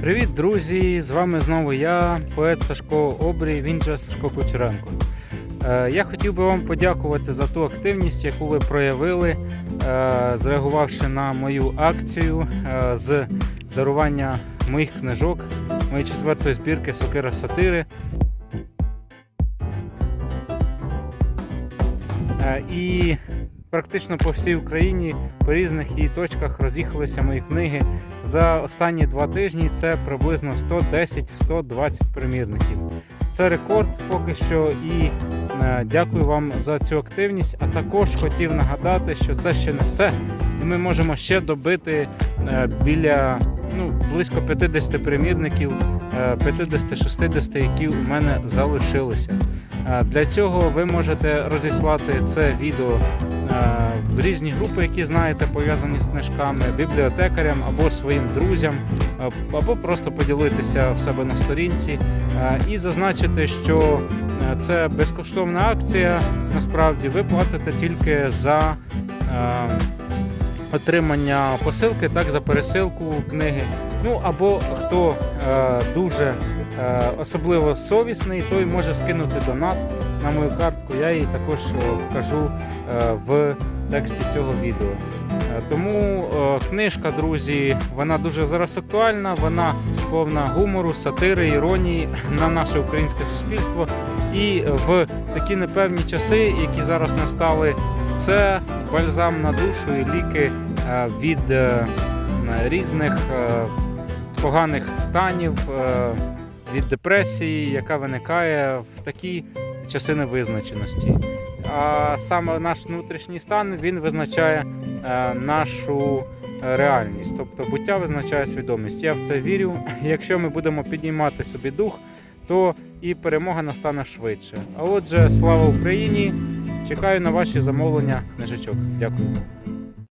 Привіт, друзі! З вами знову я, поет Сашко Обрій, він же Сашко Кучеренко. Е, Я хотів би вам подякувати за ту активність, яку ви проявили, е, зреагувавши на мою акцію е, з дарування моїх книжок, моєї четвертої збірки Сокира Сатири. І практично по всій Україні по різних її точках роз'їхалися мої книги. За останні два тижні це приблизно 110-120 примірників. Це рекорд поки що і е, дякую вам за цю активність. А також хотів нагадати, що це ще не все. І ми можемо ще добити е, біля ну, близько 50 примірників, е, 50-60, які у мене залишилися. Е, Для цього ви можете розіслати це відео е, різні групи, які знаєте, пов'язані з книжками, бібліотекарям або своїм друзям, е, або просто поділитися в себе на сторінці е, і зазначити, що е, це безкоштовна акція. Насправді ви платите тільки за е, отримання посилки, так за пересилку книги. Ну або хто е, дуже е, особливо совісний, той може скинути донат на мою картку. Я її також е, вкажу е, в тексті цього відео. Е, Тому е, книжка, друзі, вона дуже зараз актуальна, вона повна гумору, сатири, іронії на наше українське суспільство. І в такі непевні часи, які зараз настали, це бальзам на душу і ліки е, від е, різних е, поганих станів, від депресії, яка виникає в такі часи невизначеності. А саме наш внутрішній стан він визначає нашу реальність, тобто буття визначає свідомість. Я в це вірю. Якщо ми будемо піднімати собі дух, то і перемога настане швидше. А отже, слава Україні! Чекаю на ваші замовлення книжечок. Дякую.